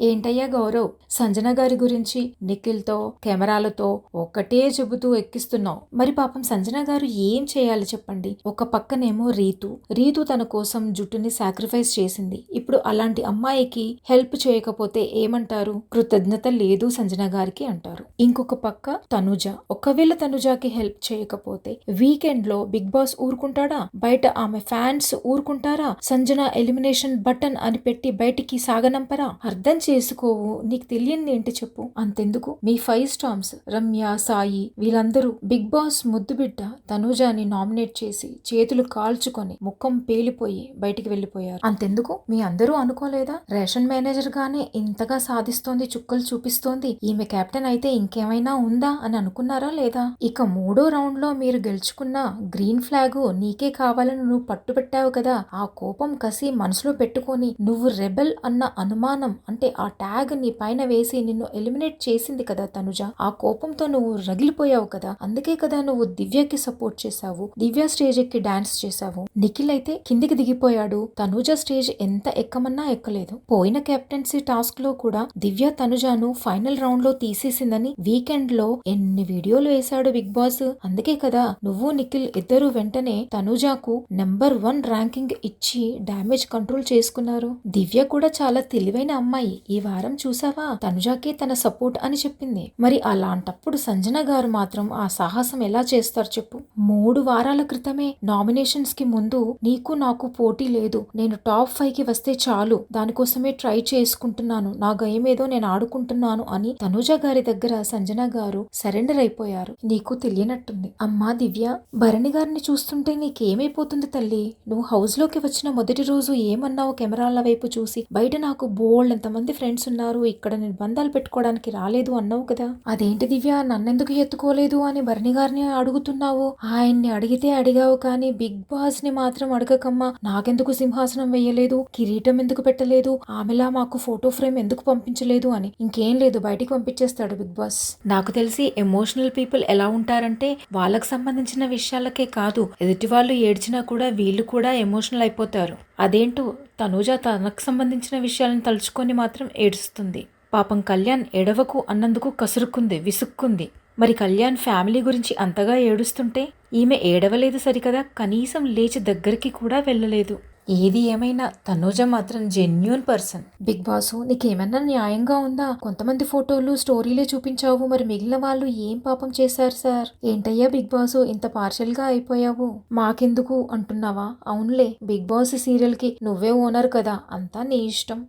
ఏంటయ్యా గౌరవ్? సంజన గారి గురించి నిఖిల్తో కెమెరాలతో ఒక్కటే చెబుతూ ఎక్కిస్తున్నావు. మరి పాపం సంజన గారు ఏం చేయాలి చెప్పండి? ఒక పక్కనేమో రీతు. రీతు తన కోసం జుట్టుని సాక్రిఫైస్ చేసింది. ఇప్పుడు అలాంటి అమ్మాయికి హెల్ప్ చేయకపోతే ఏమంటారు? కృతజ్ఞత లేదు సంజన గారికి అంటారు. ఇంకొక పక్క తనుజ. ఒకవేళ తనుజాకి హెల్ప్ చేయకపోతే వీకెండ్లో బిగ్ బాస్ ఊరుకుంటాడా? బయట ఆమె ఫ్యాన్స్ ఊరుకుంటారా? సంజన ఎలిమినేషన్ బటన్ అని పెట్టి బయటికి సాగనంపరా? అర్థం చేసుకోవు. నీకు తెలియంది ఏంటి చెప్పు. అంతెందుకు? మీ ఫైవ్ స్టామ్స్ రమ్య సాయి వీళ్ళందరూ బిగ్ బాస్ ముద్దు బిడ్డ నామినేట్ చేసి చేతులు కాల్చుకొని ముఖం పేలిపోయి బయటికి వెళ్ళిపోయారు. అంతెందుకు? మీ అందరూ అనుకోలేదా? రేషన్ మేనేజర్ గానే ఇంతగా సాధిస్తోంది చుక్కలు చూపిస్తోంది. ఈమె కెప్టెన్ అయితే ఇంకేమైనా ఉందా అని అనుకున్నారా లేదా? ఇక మూడో రౌండ్లో మీరు గెలుచుకున్న గ్రీన్ ఫ్లాగ్ నీకే కావాలని నువ్వు పట్టుబెట్టావు కదా. ఆ కోపం కసి మనసులో పెట్టుకొని నువ్వు రెబెల్ అన్న అనుమానం అంటే ఆ ట్యాగ్ నీ పైన వేసి నిన్ను ఎలిమినేట్ చేసింది కదా తనుజ. ఆ కోపంతో నువ్వు రగిలిపోయావు కదా. అందుకే కదా నువ్వు దివ్యకి సపోర్ట్ చేశావు. దివ్య స్టేజ్ ఎక్కి డాన్స్ చేశావు. నిఖిల్ అయితే కిందికి దిగిపోయాడు. తనుజ స్టేజ్ ఎంత ఎక్కమన్నా ఎక్కలేదు. పోయిన కెప్టెన్సీ టాస్క్లో కూడా దివ్య తనుజాను ఫైనల్ రౌండ్లో తీసేసిందని వీకెండ్లో ఎన్ని వీడియోలు వేశాడు బిగ్ బాస్. అందుకే కదా నువ్వు నిఖిల్ ఇద్దరు వెంటనే తనుజాకు నెంబర్ వన్ ర్యాంకింగ్ ఇచ్చి డామేజ్ కంట్రోల్ చేసుకున్నారు. దివ్య కూడా చాలా తెలివైన అమ్మాయి. ఈ వారం చూసావా? తనుజాకే తన సపోర్ట్ అని చెప్పింది. మరి అలాంటప్పుడు సంజన గారు మాత్రం ఆ సాహసం ఎలా చేస్తారు చెప్పు. మూడు వారాల క్రితమే నామినేషన్స్కి ముందు నీకు నాకు పోటీ లేదు. నేను టాప్ ఫైవ్కి వస్తే చాలు. దానికోసమే ట్రై చేసుకుంటున్నాను. నా గయం ఏదో నేను ఆడుకుంటున్నాను అని తనుజ గారి దగ్గర సంజన గారు సరెండర్ అయిపోయారు. నీకు తెలియనట్టుంది. అమ్మా దివ్య భరణి గారిని చూస్తుంటే నీకేమైపోతుంది తల్లి? నువ్వు హౌస్లోకి వచ్చిన మొదటి రోజు ఏమన్నావు కెమెరాల వైపు చూసి? బయట నాకు బోల్డ్ ఎంతమంది ఫ్రెండ్స్ ఉన్నారు ఇక్కడ నేను బంధాలు పెట్టుకోవడానికి రాలేదు అన్నావు కదా. అదేంటి దివ్య నన్నెందుకు ఎత్తుకోలేదు అని భరణి గారిని అడుగుతున్నావు? ఆయన్ని అడిగితే అడిగావు కానీ బిగ్ బాస్ని మాత్రం అడగకమ్మా. నాకెందుకు సింహాసనం వేయలేదు కిరీటం ఎందుకు పెట్టలేదు ఆమెలా మాకు ఫోటో ఫ్రేమ్ ఎందుకు పంపించలేదు అని. ఇంకేం లేదు బయటికి పంపించేస్తాడు బిగ్ బాస్. నాకు తెలిసి ఎమోషనల్ పీపుల్ ఎలా ఉంటారంటే వాళ్ళకు సంబంధించిన విషయాలకే కాదు ఎదుటి వాళ్ళు ఏడ్చినా కూడా వీళ్ళు కూడా ఎమోషనల్ అయిపోతారు. అదేంటో తనూజ తనకు సంబంధించిన విషయాలను తలుచుకొని మాత్రం ఏడుస్తుంది. పాపం కళ్యాణ్ ఎడవకు అన్నందుకు కసురుకుంది విసుక్కుంది. మరి కళ్యాణ్ ఫ్యామిలీ గురించి అంతగా ఏడుస్తుంటే ఈమె ఏడవలేదు సరికదా? కనీసం లేచి దగ్గరికి కూడా వెళ్ళలేదు. ఏది ఏమైనా తనూజ మాత్రం జెన్యున్ పర్సన్ బిగ్ బాస్ నీకేమన్నా న్యాయంగా ఉందా? కొంతమంది ఫోటోలు స్టోరీలే చూపించావు. మరి మిగిలిన వాళ్ళు ఏం పాపం చేశారు సార్ ఏంటయ్యా బిగ్ బాస్ ఇంత పార్షల్గా అయిపోయావు? మాకెందుకు? అంటున్నావా? అవునులే బిగ్ బాస్ సీరియల్కి నువ్వే ఓనర్ కదా. అంతా నీ ఇష్టం.